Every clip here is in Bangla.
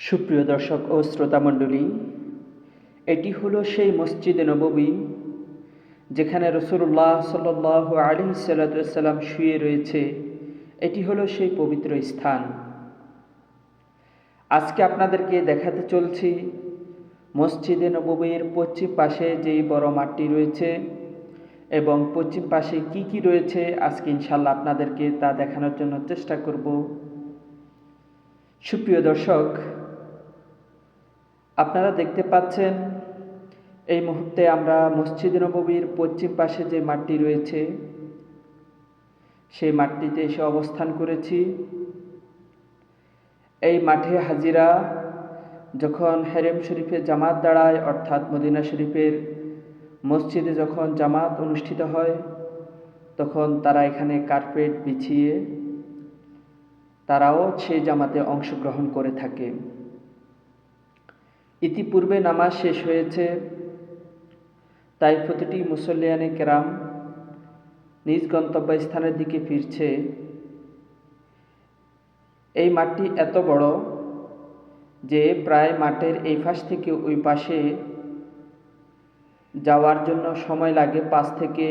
সুপ্রিয় দর্শক ও শ্রোতামণ্ডলী এটি হলো সেই মসজিদে নববী, যেখানে রসুল্লাহ সাল আলী সাল্লাম শুয়ে রয়েছে। এটি হলো সেই পবিত্র স্থান। আজকে আপনাদেরকে দেখাতে চলছি মসজিদে নববীর পশ্চিম পাশে যেই বড় মাঠটি রয়েছে এবং পশ্চিম পাশে কি কি রয়েছে আজকে ইনশাল্লাহ আপনাদেরকে তা দেখানোর জন্য চেষ্টা করব। সুপ্রিয় দর্শক আপনারা দেখতে পাচ্ছেন, এই মুহূর্তে আমরা মসজিদ নবীর পশ্চিম পাশে যে মাঠটি রয়েছে, সেই মাঠটিতে এসে অবস্থান করেছি। এই মাঠে হাজিরা যখন হেরেম শরীফে জামাত দাঁড়ায়, অর্থাৎ মদিনা শরীফের মসজিদে যখন জামাত অনুষ্ঠিত হয়, তখন তারা এখানে কার্পেট বিছিয়ে তারাও সেই জামাতে অংশগ্রহণ করে থাকে। ইতিপূর্বে নামাজ শেষ হয়েছে। তাই প্রতিটি মুসল্লিয়ানে কেরাম নিজ গন্তব্যস্থানের দিকে ফিরছে। এই মাঠটি এত বড় যে প্রায় মাঠের এই পাশ থেকে ওই পাশে যাওয়ার জন্য সময় লাগে পাঁচ থেকে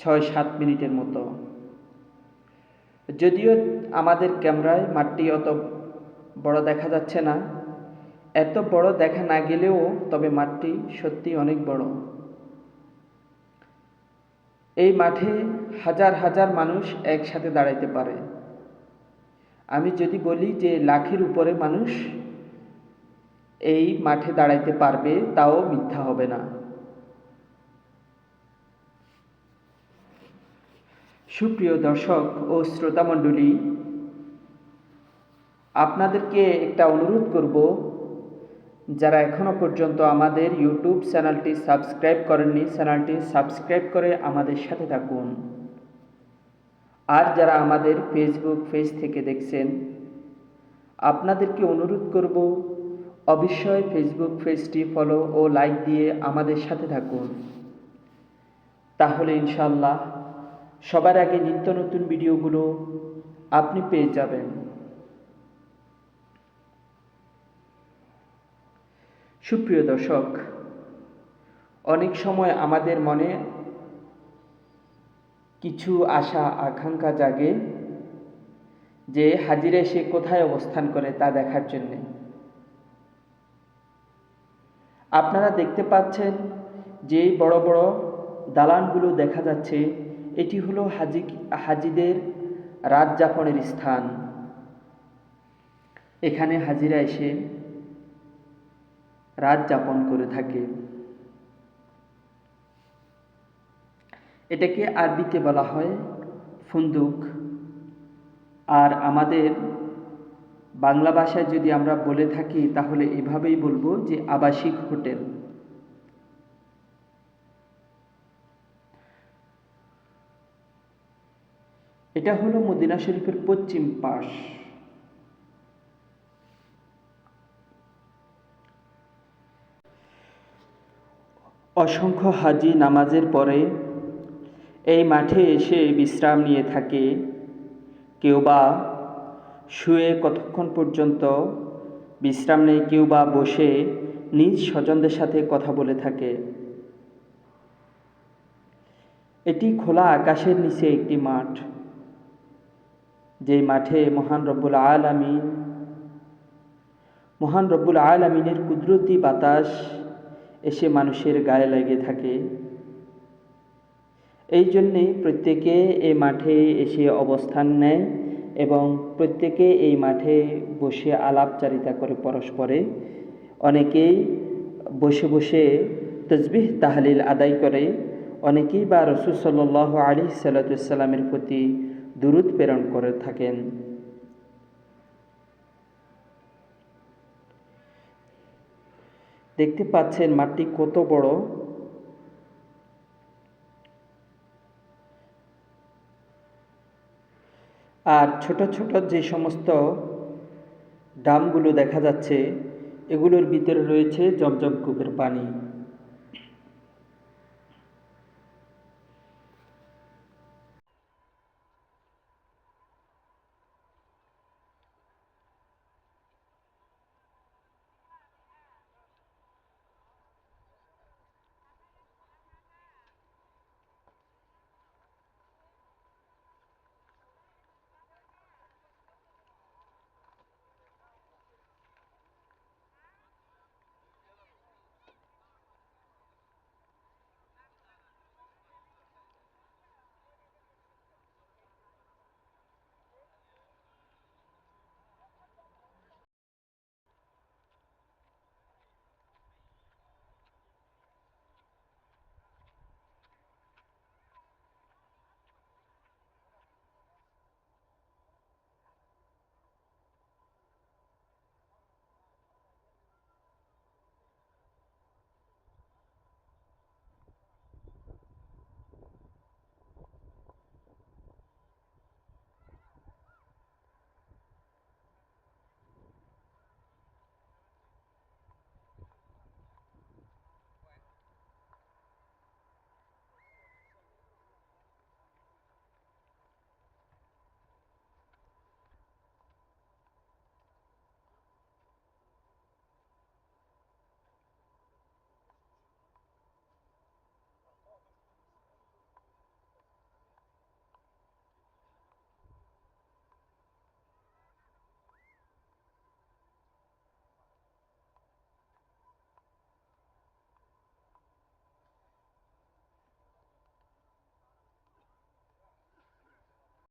ছয়, সাত মিনিটের মতো। যদিও আমাদের ক্যামেরায় মাঠটি অত বড় দেখা যাচ্ছে না এত বড় দেখা না গেলেও তবে মাঠটি সত্যি অনেক বড়। এই মাঠে হাজার হাজার মানুষ একসাথে দাঁড়াইতে পারে। আমি যদি বলি যে লাখের উপরে মানুষ এই মাঠে দাঁড়াইতে পারবে, তাও মিথ্যা হবে না। সুপ্রিয় দর্শক ও শ্রোতামণ্ডলী, আপনাদেরকে একটা অনুরোধ করব যারা এখনও পর্যন্ত আমাদের ইউটিউব চ্যানেলটি সাবস্ক্রাইব করেননি, চ্যানেলটি সাবস্ক্রাইব করে আমাদের সাথে থাকুন। আর যারা আমাদের ফেসবুক পেজ থেকে দেখছেন, আপনাদেরকে অনুরোধ করব, অবশ্যই ফেসবুক পেজটি ফলো ও লাইক দিয়ে আমাদের সাথে থাকুন। তাহলে ইনশাল্লাহ সবার আগে নিত্য নতুন ভিডিওগুলো আপনি পেয়ে যাবেন। সুপ্রিয় দর্শক, অনেক সময় আমাদের মনে কিছু আশা, আকাঙ্ক্ষা জাগে যে হাজিরে সে কোথায় অবস্থান করে তা দেখার জন্যে। আপনারা দেখতে পাচ্ছেন যে বড় বড় দালানগুলো দেখা যাচ্ছে। এটি হলো হাজি, হাজিদের রাত যাপনের স্থান। এখানে হাজিরা এসে রাত যাপন করে থাকে। এটাকে আরবিতে বলা হয় ফুন্দুক। আর আমাদের বাংলা ভাষায় যদি আমরা বলে থাকি, তাহলে এভাবেই বলব যে আবাসিক হোটেল। এটা হলো মদিনা শরীফের পশ্চিম পাশ। অসংখ্য হাজি নামাজের পরে এই মাঠে এসে বিশ্রাম নিয়ে থাকে। কেউ বা শুয়ে কতক্ষণ পর্যন্ত বিশ্রাম নেই কেউ বা বসে নিজ স্বজনদের সাথে কথা বলে থাকে। এটি খোলা আকাশের নিচে একটি মাঠ, যেই মাঠে মহান রব্বুল আমিন মহান রব্বুল আমিনের কুদরতি বাতাস এসে মানুষের গায়ে লেগে থাকে। এই জন্যে প্রত্যেকে এই মাঠে এসে অবস্থান নেয় এবং প্রত্যেকে এই মাঠে বসে আলাপচারিতা করে পরস্পরে। অনেকেই বসে বসে তসবিহ তাহলিল আদায় করে, অনেকেই বা রসুল সাল আলী সাল্লামের প্রতি দূরত প্রেরণ করে থাকেন। দেখতে পাচ্ছেন মাঠটি কত বড়? আর ছোট ছোট যে সমস্ত ডামগুলো দেখা যাচ্ছে, এগুলোর ভিতরে রয়েছে জমজম কূপের পানি।